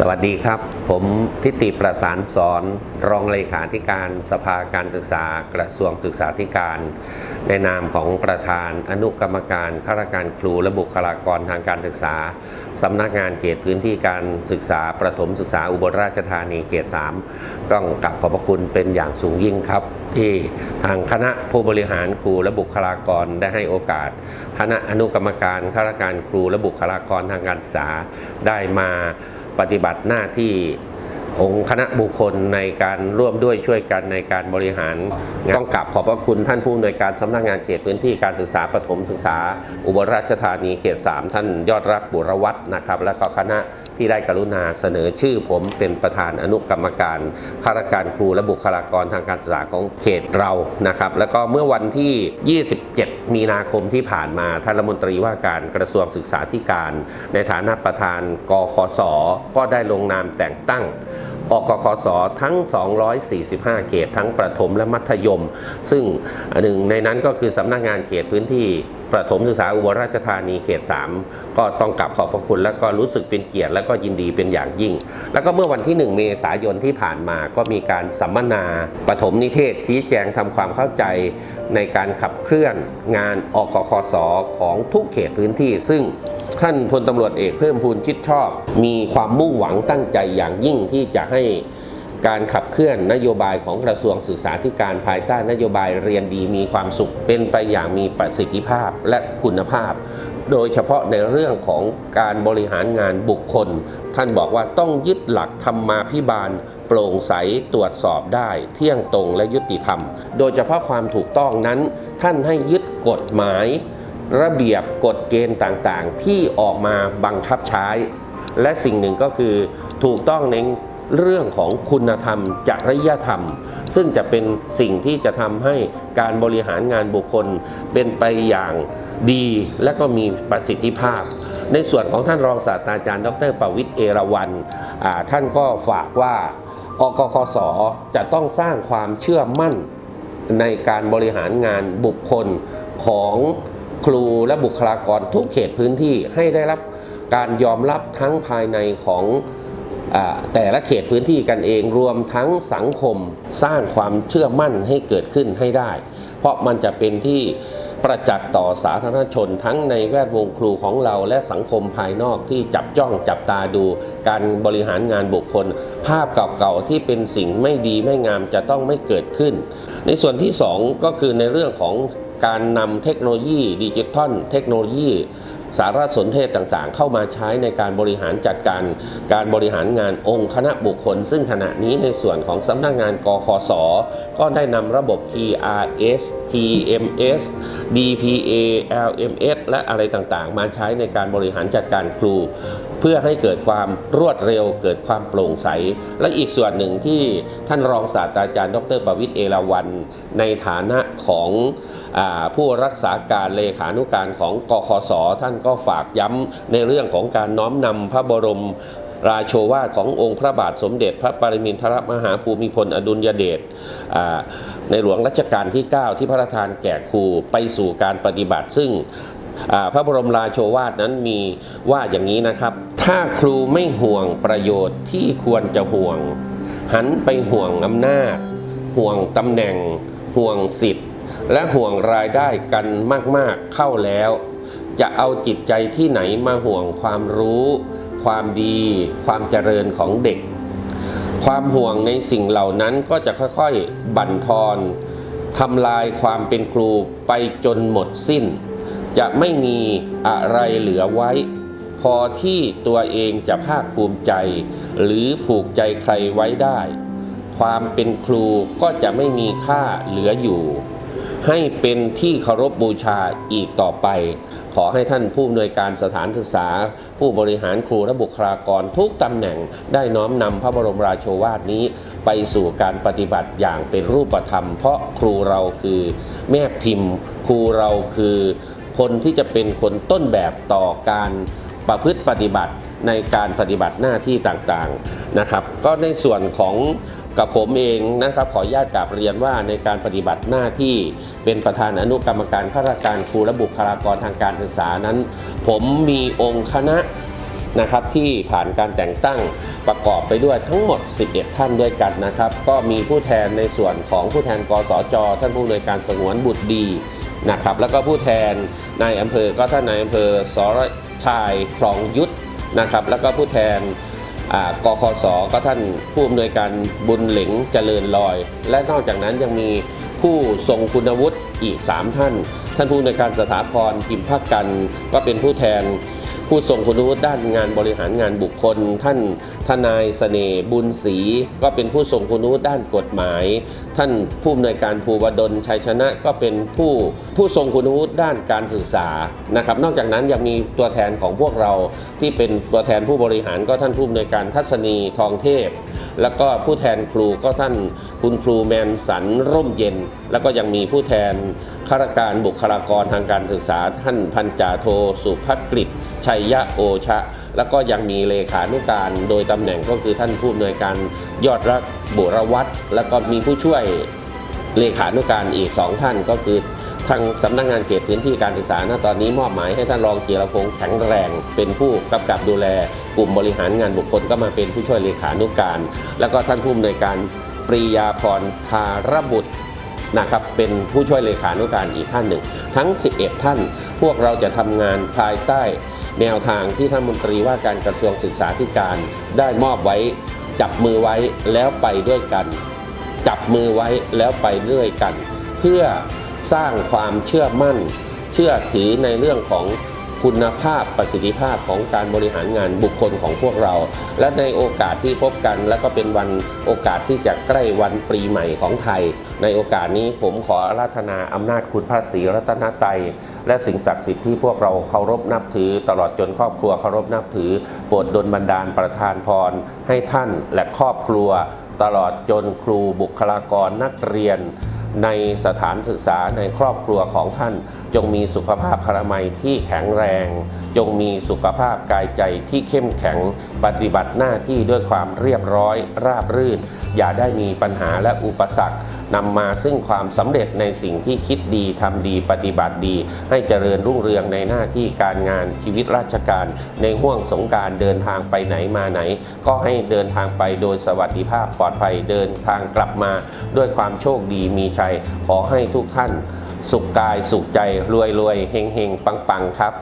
สวัสดีครับ ผมทิติประสานสอนรองเลขาธิการสภาการศึกษากระทรวงศึกษาธิการ ในนามของประธานอนุกรรมการข้าราชการครูและบุคลากรทางการศึกษาสำนักงานเขตพื้นที่การศึกษาประถมศึกษาอุบลราชธานีเขต 3 ต้องกลับขอบพระคุณเป็นอย่างสูงยิ่งครับ ที่ทางคณะผู้บริหารครูและบุคลากรได้ให้โอกาส คณะอนุกรรมการข้าราชการครูและบุคลากรทางการศึกษาได้มา ปฏิบัติหน้าที่องค์คณะบุคคลในการร่วมด้วยช่วยกันในการบริหารต้องกราบขอบพระคุณท่านผู้อำนวยการสำนักงานเขตพื้นที่การศึกษาประถมศึกษา อุบลราชธานีเขต 3 ท่านยอดรักบุรวัตนะครับ และก็คณะ ที่ได้กรุณาเสนอชื่อผมเป็นประธานอนุกรรมการข้าราชการครูและบุคลากรทางการศึกษาของเขตเรานะครับ แล้วก็เมื่อวันที่ 27 มีนาคมที่ผ่านมาท่านรัฐมนตรีว่าการกระทรวงศึกษาธิการ ในฐานะประธานกคสก็ได้ลงนามแต่งตั้งอกคสทั้ง 245 เขตทั้งประถมและมัธยม ซึ่งหนึ่งในนั้นก็คือสำนักงานเขตพื้นที่ ประถมศึกษาอุบลราชธานีเขต 3 ก็ต้องกลับขอบพระคุณแล้วก็รู้สึกเป็นเกียรติและก็ยินดีเป็นอย่างยิ่ง แล้วก็เมื่อวันที่ 1 เมษายนที่ผ่านมาก็มีการสัมมนาปฐมนิเทศชี้แจงทำความเข้าใจในการขับเคลื่อนงานอกคสของทุกเขตพื้นที่ ซึ่งท่านพลตำรวจเอกเพิ่มพูนคิดชอบ มีความมุ่งหวังตั้งใจอย่างยิ่งที่จะให้ การขับเคลื่อนนโยบายของกระทรวงศึกษาธิการภายใต้นโยบายเรียนดีมีความสุขเป็นไปอย่างมีประสิทธิภาพและคุณภาพ โดยเฉพาะในเรื่องของการบริหารงานบุคคล ท่านบอกว่าต้องยึดหลักธรรมาภิบาล โปร่งใสตรวจสอบได้ เที่ยงตรงและยุติธรรม โดยเฉพาะความถูกต้องนั้น ท่านให้ยึดกฎหมาย ระเบียบกฎเกณฑ์ต่างๆ ที่ออกมาบังคับใช้ และสิ่งหนึ่งก็คือถูกต้องใน เรื่องของคุณธรรม จริยธรรม ซึ่งจะเป็นสิ่งที่จะทำให้การบริหารงานบุคคลเป็นไปอย่างดีและก็มีประสิทธิภาพ ในส่วนของท่านรองศาสตราจารย์ ดรประวิทย์เอราวันท่านก็ฝากว่าอกคสจะต้องสร้างความเชื่อมั่นในการบริหารงานบุคคลของครูและบุคลากรทุกเขตพื้นที่ให้ได้รับการยอมรับทั้งภายในของ แต่ละเขตพื้นที่กันเองรวมทั้งสังคมสร้างความเชื่อมั่นให้เกิดขึ้นให้ได้ เพราะมันจะเป็นที่ประจักษ์ต่อสาธารณชนทั้งในแวดวงครูของเราและสังคมภายนอกที่จับจ้องจับตาดู การบริหารงานบุคคล ภาพเก่าๆที่เป็นสิ่งไม่ดีไม่งามจะต้องไม่เกิดขึ้น ในส่วนที่ 2 ก็คือในเรื่องของการนำเทคโนโลยีดิจิทัลเทคโนโลยี สารสนเทศต่างๆ เข้ามาใช้ในการบริหารจัดการการบริหารงานองค์คณะบุคคล ซึ่งขณะนี้ในส่วนของสำนักงานกคสก็ได้นำระบบ TRS TMS DPA LMS และอะไรต่างๆ มาใช้ในการบริหารจัดการครู เพื่อให้เกิดความรวดเร็ว เกิดความโปร่งใส และอีกส่วนหนึ่งที่ท่านรองศาสตราจารย์ ดรประวิทย์เอราวันในฐานะของอผู้รักษาการเลขานุการของกคสท่านก็ฝากย้ำในเรื่องของการน้อมนำพระบรมราโชวาทขององค์พระบาทสมเด็จ พระปรมินทรมหาภูมิพลอดุลยเดชในหลวงรัชกาลที่ 9 ที่พระราชทานแก่ครูไปสู่การปฏิบัติ ซึ่ง พระบรมราโชวาทนั้นมีว่าอย่างนี้นะครับ ถ้าครูไม่ห่วงประโยชน์ที่ควรจะห่วง หันไปห่วงอำนาจ ห่วงตำแหน่ง ห่วงสิทธิ์ และห่วงรายได้กันมากๆเข้าแล้ว จะเอาจิตใจที่ไหนมาห่วงความรู้ ความดี ความเจริญของเด็ก ความห่วงในสิ่งเหล่านั้นก็จะค่อยๆ บั่นทอนทำลายความเป็นครูไปจนหมดสิ้น จะไม่มีอะไรเหลือไว้ พอที่ตัวเองจะภาคภูมิใจ หรือผูกใจใครไว้ได้ ความเป็นครูก็จะไม่มีค่าเหลืออยู่ ให้เป็นที่เคารพบูชาอีกต่อไป ขอให้ท่านผู้อำนวยการสถานศึกษา ผู้บริหารครูและบุคลากรทุกตำแหน่ง ได้น้อมนำพระบรมราโชวาทนี้ ไปสู่การปฏิบัติอย่างเป็นรูปธรรม เพราะครูเราคือแม่พิมพ์ ครูเราคือ คนที่จะเป็นคนต้นแบบต่อการประพฤติปฏิบัติในการปฏิบัติหน้าที่ต่างๆนะครับ ก็ในส่วนของกับผมเองนะครับ ขออนุญาตกราบเรียนว่าในการปฏิบัติหน้าที่เป็นประธานอนุกรรมการข้าราชการครูและบุคลากรทางการศึกษานั้น ผมมีองค์คณะนะครับที่ผ่านการแต่งตั้งประกอบไปด้วยทั้งหมด 11 ท่านด้วยกันนะครับ ก็มีผู้แทนในส่วนของผู้แทนกสจ ท่านผู้อำนวยการสงวนบุตรดีนะครับ แล้วก็ผู้แทน นายอำเภอก็ท่านนายอำเภอสรชายคลองยุทธนะครับ แล้วก็ผู้แทนกคสก็ท่านผู้อำนวยการบุญเหลงเจริญลอย และนอกจากนั้นยังมีผู้ทรงคุณวุฒิอีก 3 ท่าน ท่านผู้อำนวยการสถาพรพิมพ์พักกัน ก็เป็นผู้แทนผู้ทรงคุณวุฒิด้านงานบริหารงานบุคคล ท่าน ทนายเสน่ห์บุญศรีก็เป็นผู้ทรงคุณวุฒิด้านกฎหมาย ท่านผู้อำนวยการภูวดลชัยชนะก็เป็นผู้ผู้ทรงคุณวุฒิด้านการศึกษานะครับ นอกจากนั้นยังมีตัวแทนของพวกเราที่เป็นตัวแทนผู้บริหารก็ท่านผู้อำนวยการทัศนีทองเทพ แล้วก็ผู้แทนครูก็ท่านคุณครูแมนสันร่มเย็น แล้วก็ยังมีผู้แทน ข้าราชการบุคลากรทางการศึกษาท่านพันจ่าโทสุพัฒกฤษชัยยะโอชะ แล้วก็ยังมีเลขานุการโดยตำแหน่งก็คือท่านผู้อำนวยการยอดรักบุรวัตรแล้วก็มีผู้ช่วยเลขานุการอีกสองท่านก็คือทางสำนักงานเขตพื้นที่การศึกษาณตอนนี้มอบหมายให้ท่านรองเกียรพงษ์แข็งแรง เป็นผู้กำกับดูแล กลุ่มบริหารงานบุคคลก็มาเป็นผู้ช่วยเลขานุการ แล้วก็ท่านผู้อำนวยการปรียาพรทารบุตร นะครับเป็นผู้ช่วยเลขานุการอีกท่านหนึ่ง ทั้ง 11 ท่าน พวกเราจะทำงานภายใต้แนวทางที่ท่านมนตรีว่าการกระทรวงศึกษาธิการได้มอบไว้จับมือไว้แล้วไปด้วยกัน จับมือไว้แล้วไปเรื่อยกัน เพื่อสร้างความเชื่อมั่น เชื่อถือในเรื่องของคุณภาพประสิทธิภาพของการบริหารงานบุคคลของพวกเรา และในโอกาสที่พบกันและก็เป็นวันโอกาสที่จะใกล้วันปีใหม่ของไทย ในโอกาสนี้ผมขออาราธนาอำนาจคุณพระศรีรัตนตรัยและสิ่งศักดิ์สิทธิ์ที่พวกเราเคารพนับถือ ตลอดจนครอบครัวเคารพนับถือโปรดดลบันดาลประทานพร ให้ท่านและครอบครัว ตลอดจนครูบุคลากรนักเรียน ในสถานศึกษาในครอบครัวของท่าน จงมีสุขภาพพนามัยที่แข็งแรง จงมีสุขภาพกายใจที่เข้มแข็ง ปฏิบัติหน้าที่ด้วยความเรียบร้อยราบรื่น อย่าได้มีปัญหาและอุปสรรคนำมาซึ่งความสำเร็จในสิ่งที่คิดดีทำดีปฏิบัติดี ให้เจริญรุ่งเรืองในหน้าที่การงานชีวิตราชการ ในห่วงสงการเดินทางไปไหนมาไหน ก็ให้เดินทางไปโดยสวัสดิภาพปลอดภัยเดินทางกลับมา ด้วยความโชคดีมีชัย ขอให้ทุกท่าน สุขกายสุขใจรวยรวยเฮงเฮงปังปังครับ